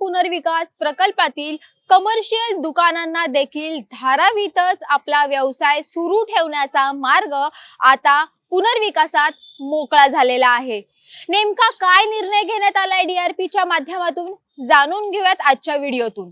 पुनर्विकास प्रकल्पातील कमर्शियल दुकानांना देखील धारावीतच आपला व्यवसाय सुरू ठेवण्याचा मार्ग आता पुनर्विकासात मोकळा झालेला आहे. नेमका काय निर्णय घेण्यात आलाय डीआरपीच्या माध्यमातून? जाणून घेऊयात आजच्या व्हिडिओतून.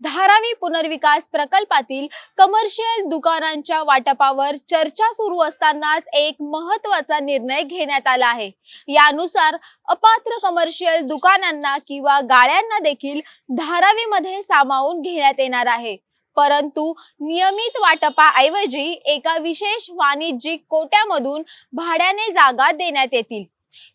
धारावी पुनर्विकास प्रकल्पातील कमर्शियल दुकानांच्या वाटपावर चर्चा सुरू असतानाच एक महत्त्वाचा निर्णय घेण्यात आला आहे. यानुसार अपात्र कमर्शियल दुकानांना किंवा गाळ्यांना देखील धारावीमध्ये सामावून घेण्यात येणार आहे. परंतु नियमित वाटपाऐवजी एका विशेष वाणिज्यिक कोट्यामधून भाड्याने जागा देण्यात येतील.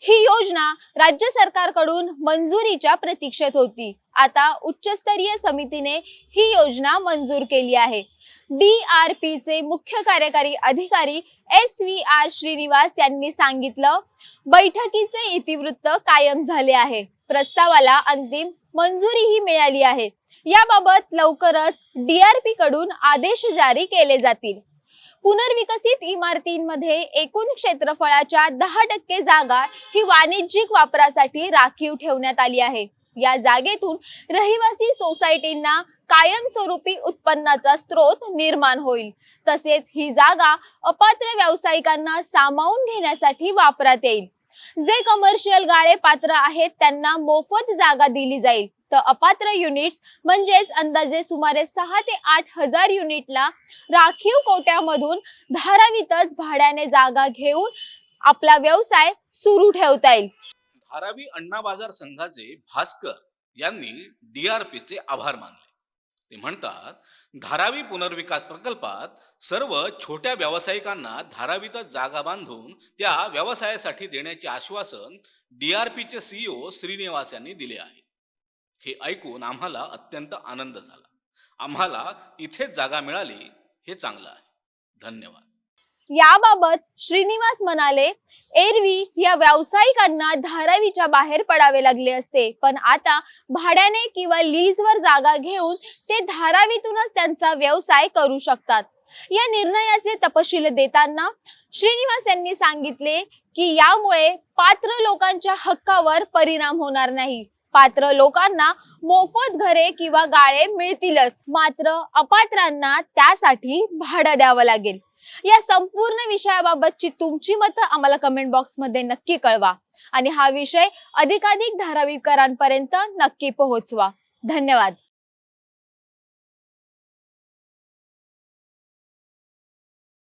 ही योजना राज्य सरकारकडून मंजुरीच्या प्रतीक्षेत होती. आता उच्चस्तरीय समितीने ही योजना मंजूर केली आहे. डी आर चे मुख्य कार्यकारी अधिकारी एस व्ही आर श्रीनिवास यांनी सांगितलं बैठकीचे इतिवृत्त कायम झाले आहे. प्रस्तावाला अंतिम मंजुरीही मिळाली आहे. याबाबत लवकरच डीआरपी कडून आदेश जारी केले जातील. पुनर्विकसित इमारतींमध्ये एकूण क्षेत्रफळाच्या दहा टक्के जागा ही वाणिज्यिक वापरासाठी राखीव ठेवण्यात आली आहे. या जागेतून रहिवासी सोसायटींना कायमस्वरूपी उत्पन्नाचा स्रोत निर्माण होईल. तसेच ही जागा अपात्र व्यावसायिकांना सामावून घेण्यासाठी वापरात येईल. जे कमर्शियल गाळे पात्र आहेत त्यांना मोफत जागा दिली जाईल. तर अपात्र युनिट्स म्हणजेच अंदाजे सुमारे सहा ते आठ हजार युनिटला राखीव कोट्यामधून धारावीतच भाड्याने जागा घेऊन आपला व्यवसाय सुरू ठेवता येईल. धारावी अण्णा बाजार संघाचे भास्कर यांनी डीआरपीचे आभार मानले. ते म्हणतात धारावी पुनर्विकास प्रकल्पात सर्व छोट्या व्यावसायिकांना धारावीतच जागा बांधून त्या व्यवसायासाठी देण्याचे आश्वासन डीआरपीचे सीईओ श्रीनिवास यांनी दिले आहे. हे ऐकून आम्हाला अत्यंत आनंद झाला. आम्हाला इथेच जागा मिळाली हे चांगलं आहे. धन्यवाद. याबाबत श्रीनिवास म्हणाले एरवी या व्यावसायिकांना धारावीच्या बाहेर पडावे लागले असते. पण आता भाड्याने किंवा लीजवर जागा घेऊन ते धारावीतूनच त्यांचा व्यवसाय करू शकतात. या निर्णयाचे तपशील देताना श्रीनिवास यांनी सांगितले की यामुळे पात्र लोकांच्या हक्कावर परिणाम होणार नाही. पात्र लोकांना मोफत घरे किंवा गाळे मिळतीलच. मात्र अपात्रांना त्यासाठी भाडं द्यावं लागेल. या संपूर्ण विषयाबाबतची तुमची मतं आम्हाला कमेंट बॉक्समध्ये नक्की कळवा. आणि हा विषय अधिकाधिक धारावीकरांपर्यंत नक्की पोहोचवा. धन्यवाद.